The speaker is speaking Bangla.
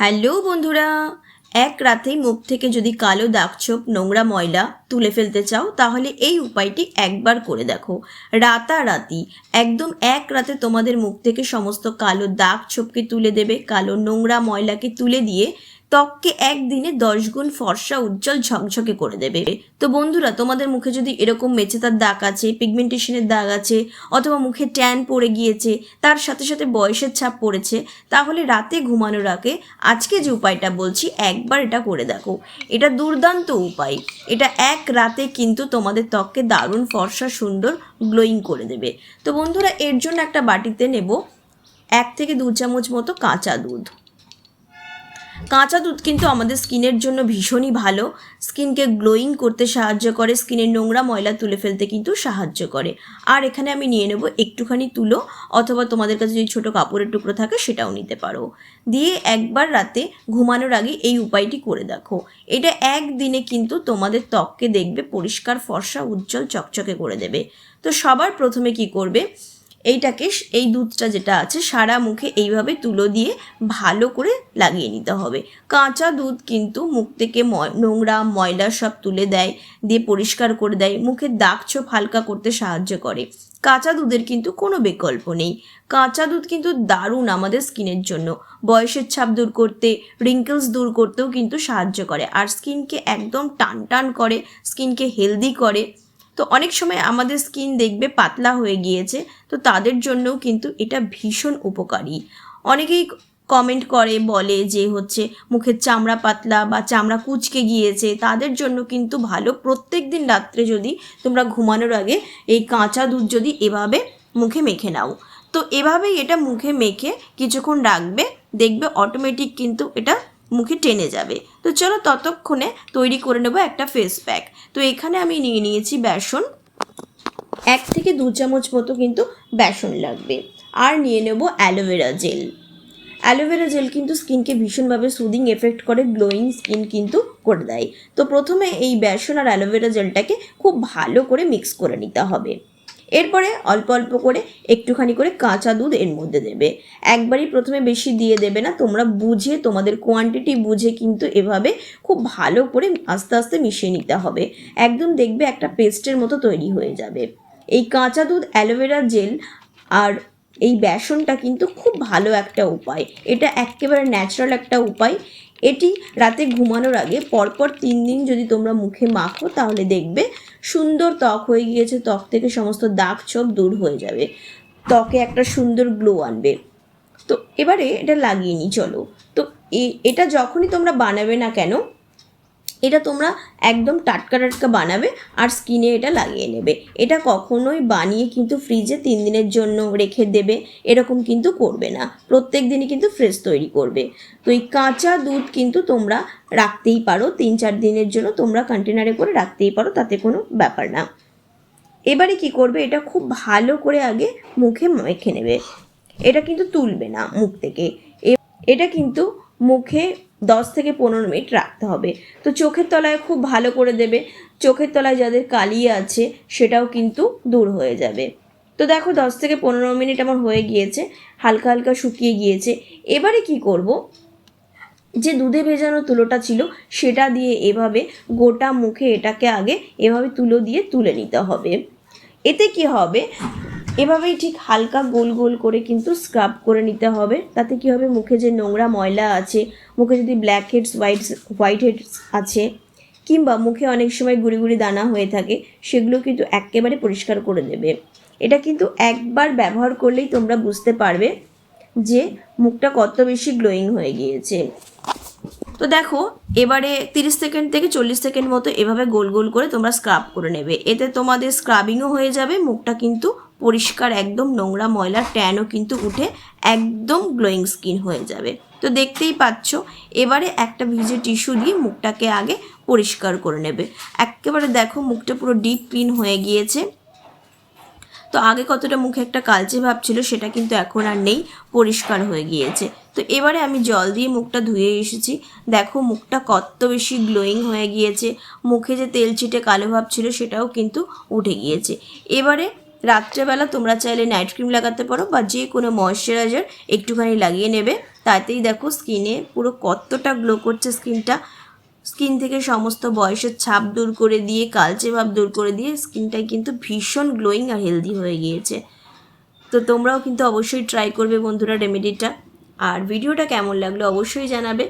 হ্যালো বন্ধুরা, এক রাতেই মুখ থেকে যদি কালো দাগছোপ নোংরা ময়লা তুলে ফেলতে চাও, তাহলে এই উপায়টি একবার করে দেখো। রাতারাতি, একদম এক রাতে তোমাদের মুখ থেকে সমস্ত কালো দাগ ছোপকে তুলে দেবে, কালো নোংরা ময়লাকে তুলে দিয়ে ত্বককে একদিনে দশ গুণ ফর্সা, উজ্জ্বল, ঝকঝকে করে দেবে। তো বন্ধুরা, তোমাদের মুখে যদি এরকম মেচেতার দাগ আছে পিগমেন্টেশনের দাগ আছে, অথবা মুখে ট্যান পড়ে গিয়েছে, তার সাথে সাথে বয়সের ছাপ পড়েছে, তাহলে রাতে ঘুমানোর আগে আজকে যে উপায়টা বলছি, একবার এটা করে দেখো। এটা দুর্দান্ত উপায়। এটা এক রাতে কিন্তু তোমাদের ত্বককে দারুণ ফর্সা, সুন্দর গ্লোয়িং করে দেবে। তো বন্ধুরা, এর জন্য একটা বাটিতে নেব এক থেকে দু চামচ মতো কাঁচা দুধ। কাঁচা দুধ কিন্তু আমাদের স্কিনের জন্য ভীষণই ভালো। স্কিনকে গ্লোয়িং করতে সাহায্য করে, স্কিনের নোংরা ময়লা তুলে ফেলতে কিন্তু সাহায্য করে। আর এখানে আমি নিয়ে নেব একটুখানি তুলো, অথবা তোমাদের কাছে যদি ছোটো কাপড়ের টুকরো থাকে সেটাও নিতে পারো। দিয়ে একবার রাতে ঘুমানোর আগে এই উপায়টি করে দেখো। এটা একদিনে কিন্তু তোমাদের ত্বককে দেখবে পরিষ্কার, ফর্সা, উজ্জ্বল, চকচকে করে দেবে। তো সবার প্রথমে কি করবে? এইটাকে এই দুধটা যেটা আছে সারা মুখে এইভাবে তুলো দিয়ে ভালো করে লাগিয়ে নিতে হবে। কাঁচা দুধ কিন্তু মুখ থেকে নোংরা, ময়লা সব তুলে দেয়, দিয়ে পরিষ্কার করে দেয়, মুখের দাগ ছোপ হালকা করতে সাহায্য করে। কাঁচা দুধের কিন্তু কোনো বিকল্প নেই। কাঁচা দুধ কিন্তু দারুণ আমাদের স্কিনের জন্য। বয়সের ছাপ দূর করতে রিঙ্কেলস দূর করতেও কিন্তু সাহায্য করে। আর স্কিনকে একদম টান টান করে, স্কিনকে হেলদি করে। তো অনেক সময় আমাদের স্কিন দেখবে পাতলা হয়ে গিয়েছে, তো তাদের জন্যও কিন্তু এটা ভীষণ উপকারী। অনেকেই কমেন্ট করে, বলে যে হচ্ছে মুখের চামড়া পাতলা বা চামড়া কুচকে গিয়েছে, তাদের জন্য কিন্তু ভালো। প্রত্যেক দিন রাত্রে যদি তোমরা ঘুমানোর আগে এই কাঁচা দুধ যদি এভাবে মুখে মেখে নাও, তো এভাবেই এটা মুখে মেখে কিছুক্ষণ রাখবে, দেখবে অটোমেটিক কিন্তু এটা মুখে টেনে যাবে। তো চলো ততক্ষণে তৈরি করে নেব একটা ফেস প্যাক তো এখানে আমি নিয়ে নিয়েছি বেসন। এক থেকে দু চামচ মতো কিন্তু বেসন লাগবে। আর নিয়ে নেব অ্যালোভেরা জেল অ্যালোভেরা জেল কিন্তু স্কিনকে ভীষণভাবে সুদিং এফেক্ট করে গ্লোয়িং স্কিন কিন্তু করে দেয়। তো প্রথমে এই বেসন আর অ্যালোভেরা জেলটাকে খুব ভালো করে মিক্স করে নিতে হবে। এরপরে অল্প অল্প করে একটুখানি করে কাঁচা দুধ এর মধ্যে দেবে। একবারই প্রথমে বেশি দিয়ে দেবে না, তোমরা বুঝে, তোমাদের কোয়ান্টিটি বুঝে কিন্তু এভাবে খুব ভালো করে আস্তে আস্তে মিশিয়ে নিতে হবে। একদম দেখবে একটা পেস্টের মতো তৈরি হয়ে যাবে। এই কাঁচা দুধ অ্যালোভেরা জেল আর এই বেসনটা কিন্তু খুব ভালো একটা উপায়। এটা একেবারে ন্যাচারাল একটা উপায়। এটি রাতে ঘুমানোর আগে পরপর তিন দিন যদি তোমরা মুখে মাখো, তাহলে দেখবে সুন্দর ত্বক হয়ে গিয়েছে। ত্বক থেকে সমস্ত দাগ ছোপ দূর হয়ে যাবে। ত্বকে একটা সুন্দর গ্লো আনবে। তো এবারে এটা লাগিয়ে নিই, চলো। তো এটা যখনই তোমরা বানাবে না কেন এটা তোমরা একদম টাটকা টাটকা বানাবে আর স্কিনে এটা লাগিয়ে নেবে। এটা কখনোই বানিয়ে কিন্তু ফ্রিজে তিন দিনের জন্য রেখে দেবে, এরকম কিন্তু করবে না। প্রত্যেক দিনই কিন্তু ফ্রেশ তৈরি করবে। তো এই কাঁচা দুধ কিন্তু তোমরা রাখতেই পারো, তিন চার দিনের জন্য তোমরা কন্টেনারে করে রাখতেই পারো, তাতে কোনো ব্যাপার না। এবারে কি করবে, এটা খুব ভালো করে আগে মুখে মেখে নেবে। এটা কিন্তু তুলবে না মুখ থেকে। এটা কিন্তু মুখে দশ থেকে পনেরো মিনিট রাখতে হবে। তো চোখের তলায় খুব ভালো করে দেবে। চোখের তলায় যাদের কালি আছে, সেটাও কিন্তু দূর হয়ে যাবে। তো দেখো দশ থেকে পনেরো মিনিট আমার হয়ে গিয়েছে, হালকা হালকা শুকিয়ে গিয়েছে। এবারে কি করব? যে দুধে ভেজানো তুলোটা ছিল, সেটা দিয়ে এভাবে গোটা মুখে এটাকে আগে এভাবে তুলো দিয়ে তুলে নিতে হবে। এতে কি হবে? এভাবেই ঠিক হালকা গোল গোল করে কিন্তু স্ক্রাব করে নিতে হবে। তাতে কি হবে? মুখে যে নোংরা ময়লা আছে, মুখে যদি black heads white white heads আছে, কিংবা মুখে অনেক সময় গুড়ি গুড়ি দানা হয়ে থাকে, সেগুলো কিন্তু একেবারে পরিষ্কার করে দেবে। এটা কিন্তু একবার ব্যবহার করলেই তোমরা বুঝতে পারবে যে মুখটা কত বেশি গ্লোয়িং হয়ে গিয়েছে। তো দেখো, এবারে তিরিশ সেকেন্ড থেকে চল্লিশ সেকেন্ড মতো এভাবে গোল গোল করে তোমরা স্ক্রাব করে নেবে। এতে তোমাদের স্ক্রাবিংও হয়ে যাবে, মুখটা কিন্তু পরিষ্কার, একদম নোংরা ময়লা ট্যানও কিন্তু উঠে একদম গ্লোয়িং স্কিন হয়ে যাবে। তো দেখতেই পাচ্ছ, এবারে একটা ভিজে টিস্যু দিয়ে মুখটাকে আগে পরিষ্কার করে নেবে। একেবারে দেখো মুখটা পুরো ডিপ ক্লিন হয়ে গিয়েছে। তো আগে কতটা মুখে একটা কালচে ভাব ছিল সেটা কিন্তু এখন আর নেই, পরিষ্কার হয়ে গিয়েছে। তো এবারে আমি জল দিয়ে মুখটা ধুয়ে এসেছি। দেখো মুখটা কত বেশি গ্লোয়িং হয়ে গিয়েছে। মুখে যে তেল ছিটে কালো ভাব ছিল সেটাও কিন্তু উঠে গিয়েছে। এবারে রাত্রেবেলা তোমরা চাইলে নাইট ক্রিম লাগাতে পারো বা যে কোনো ময়শ্চারাইজার একটুখানি লাগিয়ে নেবে। তাতেই দেখো স্কিনে পুরো কতটা গ্লো করছে স্কিনটা স্কিন থেকে সমস্ত বয়সের ছাপ দূর করে দিয়ে, কালচে ভাব দূর করে দিয়ে স্কিনটা কিন্তু ভীষণ গ্লোয়িং আর হেলদি হয়ে গিয়েছে। তো তোমরাও কিন্তু অবশ্যই ট্রাই করবে বন্ধুরা রেমেডিটা। আর ভিডিওটা কেমন লাগল অবশ্যই জানাবে।